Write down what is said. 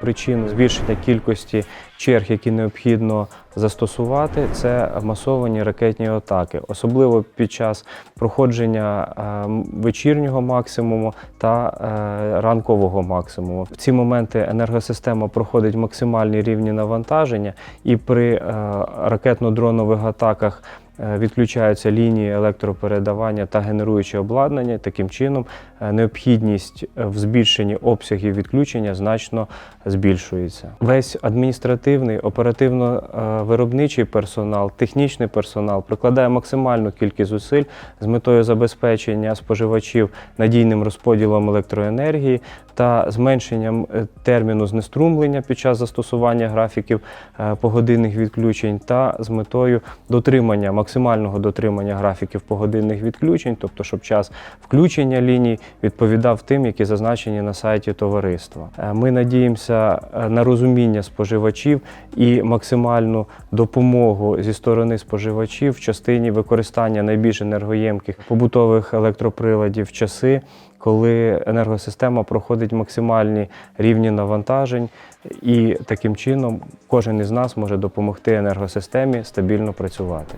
Причин збільшення кількості черг, які необхідно застосувати, це масовані ракетні атаки, особливо під час проходження е, вечірнього максимуму та е, ранкового максимуму. В ці моменти енергосистема проходить максимальні рівні навантаження, і при е, ракетно-дронових атаках відключаються лінії електропередавання та генеруюче обладнання. Таким чином, е, необхідність е, в збільшенні обсягів відключення значно збільшується. Весь адміністративний, оперативно-виробничий персонал, технічний персонал прикладає максимальну кількість зусиль з метою забезпечення споживачів надійним розподілом електроенергії та зменшенням е, терміну знеструмлення під час застосування графіків е, погодинних відключень та з метою дотримання максимального дотримання графіків погодинних відключень, тобто щоб час включення ліній відповідав тим, які зазначені на сайті товариства. Е, Ми надіємося на розуміння споживачів і максимальну допомогу зі сторони споживачів в частині використання найбільш енергоємких побутових електроприладів часи, коли енергосистема проходить максимальні рівні навантажень, і таким чином кожен із нас може допомогти енергосистемі стабільно працювати.